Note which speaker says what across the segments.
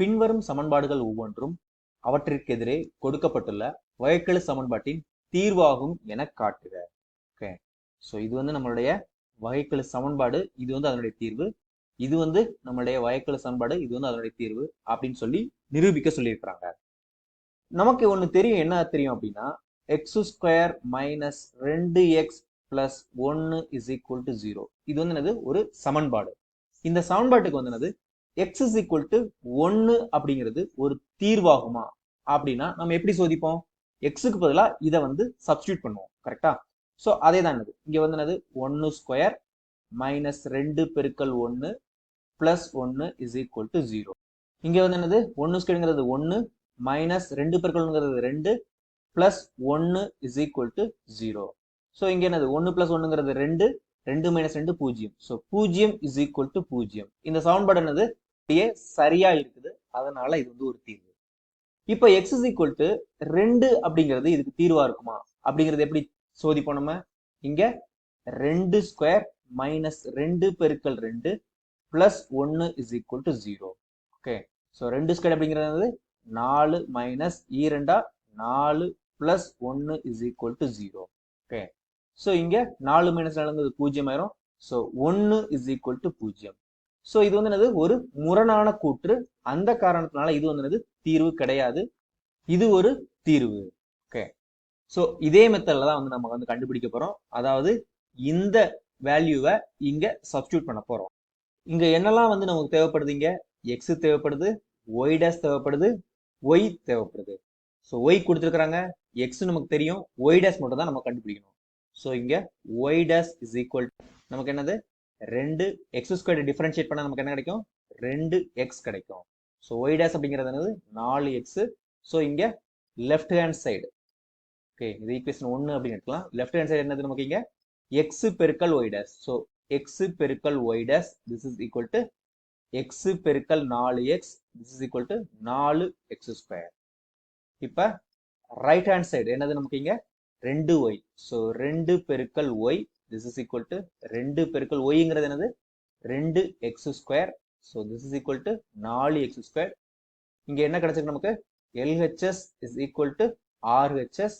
Speaker 1: பின்வரும் சமன்பாடுகள் ஒவ்வொன்றும் அவற்றிற்கெதிரே கொடுக்கப்பட்டுள்ள வகைக்கெழு சமன்பாட்டின் தீர்வாகும் என காட்டுக. ஓகே ஸோ இது வந்து நம்மளுடைய வகைக்கெழு சமன்பாடு இது வந்து அதனுடைய தீர்வு. இது வந்து நம்மளுடைய வகைக்கெழு சமன்பாடு இது வந்து அதனுடைய தீர்வு அப்படின்னு சொல்லி நிரூபிக்க சொல்லியிருக்கிறாங்க. நமக்கு ஒன்று தெரியும். என்ன தெரியும் அப்படின்னா எக்ஸ் ஸ்கொயர் மைனஸ் ரெண்டு எக்ஸ் பிளஸ் ஒன்று இஸ் ஈக்குவல் டு ஜீரோ இது வந்து என்னது? ஒரு சமன்பாடு. இந்த சமன்பாட்டுக்கு வந்து என்னது? எக்ஸ் இஸ் ஈக்குவல் டு ஒன்று அப்படிங்கிறது ஒரு தீர்வாகுமா? அப்படின்னா நம்ம எப்படி சோதிப்போம்? எக்ஸுக்கு பதிலாக இதை வந்து சப்ஸ்டியூட் பண்ணுவோம் கரெக்டா ஸோ அதே தான் என்னது இங்கே வந்து என்னது? ஒன்று ஸ்கொயர் மைனஸ் ரெண்டு பெருக்கல் ஒன்று பிளஸ் ஒன்று இஸ் ஈக்குவல் டு ஜீரோ இங்கே வந்து என்னது? ஒன்று ஸ்கொயருங்கிறது ஒன்று மைனஸ் ரெண்டு பெருக்கல்ங்கிறது ரெண்டு பிளஸ் ஒன்று is equal to zero so இங்கே என்னது? ஒன்று பிளஸ் ஒன்றுங்கிறது ரெண்டு ரெண்டு மைனஸ் ரெண்டு பூஜ்ஜியம். ஸோ பூஜ்ஜியம் இஸ் ஈக்குவல் டு பூஜ்ஜியம். இந்த சமன்பாடு என்னது? அப்படியே சரியா இருக்குது. அதனால இது வந்து ஒரு தீர்வு. இப்போ எக்ஸ் இஸ் ஈக்குவல் டு ரெண்டு அப்படிங்கிறது இதுக்கு தீர்வா இருக்குமா? அப்படிங்கிறது எப்படி சோதிப்போம் நம்ம? இங்க ரெண்டு ஸ்கொயர் மைனஸ் ரெண்டு பெருக்கல் ரெண்டு பிளஸ் ஒன்று is equal to zero okay so ரெண்டு ஸ்கொயர் அப்படிங்கிறது நாலு மைனஸ் ஈரெண்டா நாலு பிளஸ் ஒன்று is equal to zero okay so இங்கே நாலு மைனஸ் நாலுங்கிறது பூஜ்ஜியம் ஆயிரும். ஸோ ஒன்று இஸ் ஈக்குவல் டு பூஜ்ஜியம் ஸோ இது வந்து என்னது? ஒரு முரணான கூற்று. அந்த காரணத்தினால இது வந்து என்னது? தீர்வு கிடையாது. இது ஒரு தீர்வு. ஓகே ஸோ இதே மெத்தடில் தான் வந்து நம்ம வந்து கண்டுபிடிக்க போகிறோம் அதாவது இந்த வேல்யூவை இங்கே சப்ஸ்டியூட் பண்ண போகிறோம் இங்கே என்னெல்லாம் வந்து நமக்கு தேவைப்படுது இங்கே? எக்ஸ் தேவைப்படுது ஒய் டேஸ் தேவைப்படுது ஒய் தேவைப்படுது. ஸோ ஒய் கொடுத்துருக்குறாங்க. எக்ஸ் நமக்கு தெரியும். ஒய் டேஸ் மட்டும் தான் நம்ம கண்டுபிடிக்கணும். ஸோ இங்கே ஒய் டேஸ் இஸ் ஈக்குவல் நமக்கு என்னது? ரெண்டு எக்ஸ் ஸ்கொயர் டிஃபரன்ஷியேட் பண்ணால் நமக்கு என்ன கிடைக்கும்? ரெண்டு எக்ஸ் கிடைக்கும். ஸோ ஒய் டேஸ் அப்படிங்கிறது என்னது? நாலு எக்ஸ் ஸோ இங்கே லெஃப்ட் ஹேண்ட் சைடு ஓகே இது ஈக்குவேஷன் ஒன்று அப்படின்னு எடுக்கலாம் லெஃப்ட் ஹேண்ட் சைடு என்னது நமக்கு இங்கே? எக்ஸ் பெருக்கல் ஒய் டேஸ் ஸோ எக்ஸ் பெருக்கல் Y dash this is equal to X பெருக்கல் நாலு X this is equal to நாலு எக்ஸ் ஸ்கொயர் இப்போ ரைட் ஹேண்ட் சைடு என்னது நமக்கு இங்கே? ரெண்டு ஒய் ஸோ ரெண்டு பெருக்கல் Y this is equal to ரெண்டு பெருக்கல் ஒய்ங்கிறது என்னது? ரெண்டு X square so this is equal to நாலு எக்ஸ் ஸ்கொயர் இங்கே என்ன கிடைச்சிருக்கு நமக்கு? LHS is equal to RHS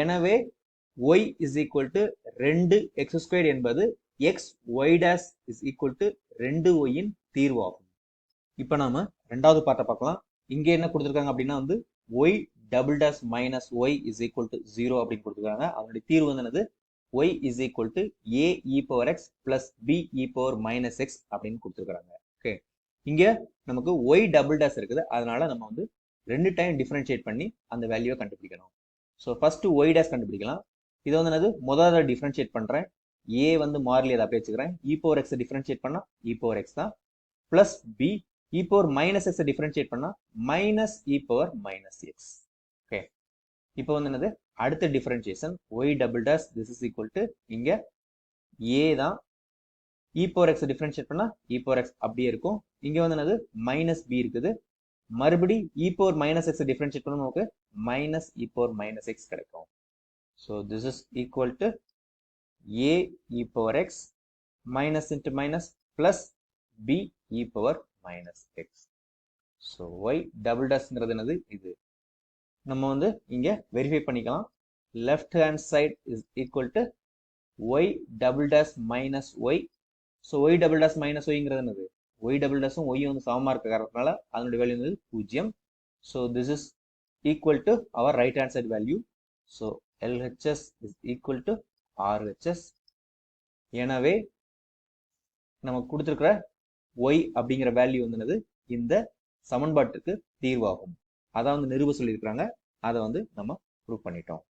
Speaker 1: எனவே ஒய் இஸ் ஈக்குவல் டு ரெண்டு எக்ஸ் ஸ்கொயர் என்பது X Y dash is equal to ரெண்டு ஒய்யின் தீர்வாகும். இப்போ நாம ரெண்டாவது பாட்டை பார்க்கலாம். இங்கே என்ன கொடுத்துருக்காங்க அப்படின்னா வந்து Y double dash minus Y is equal to zero அப்படின்னு கொடுத்துருக்காங்க. அதனுடைய தீர்வு வந்து என்னது? Y is equal to A E power X plus B E power minus X அப்படின்னு கொடுத்துருக்காங்க. ஓகே இங்க நமக்கு ஒய் டபுள் டேஸ் இருக்குது. அதனால நம்ம வந்து ரெண்டு டைம் டிஃபரன்ஷியேட் பண்ணி அந்த வேல்யூவை கண்டுபிடிக்கணும். ஸோ ஃபர்ஸ்ட் ஒய் டேஸ் கண்டுபிடிக்கலாம். இது வந்து என்னது? முதல்ல டிஃபரன்ஷியேட் பண்றேன். ஏ வந்து மாறிலி அதை அப்படியே வச்சுக்கிறேன் இ பவர் எக்ஸ் டிஃபரன்ஷியேட் பண்ணா இ பவர் எக்ஸ் தான். Plus B E power minus X differentiate பண்ணா minus E power minus X okay இப்போ வந்து என்னது? அடுத்த differentiation Y double dash this is equal to இங்கே ஏ தான். இ போர் எக்ஸ் டிஃபரன்ஷியேட் பண்ணால் இ போர் எக்ஸ் அப்படியே இருக்கும். இங்கே வந்து என்னது? மைனஸ் பி இருக்குது. மறுபடி E power minus X differentiate பண்ணா நமக்கு minus E power minus X கிடைக்கும். So this is equal to A E power X minus into minus plus B E power minus X so Y double டஸ்ங்கிறது என்னது? இது. நம்ம வந்து இங்கே verify பண்ணிக்கலாம். Left hand side is equal to Y double dash minus Y so Y double dash minus ஒய்ங்கிறது என்னது? Y double டேஸும் Y வந்து சமமாக இருக்க காரணத்தினால அதனுடைய வேல்யூ வந்து பூஜ்ஜியம். So this is equal to our right hand side value so LHS is equal to RHS எனவே நமக்கு கொடுத்துருக்கிற ஒய் அப்படிங்கிற வேல்யூ வந்து என்னது? இந்த சமன்பாட்டுக்கு தீர்வாகும். அதான் வந்து நிறுவ சொல்லியிருக்கிறாங்க. அதை வந்து நம்ம ப்ரூவ் பண்ணிட்டோம்.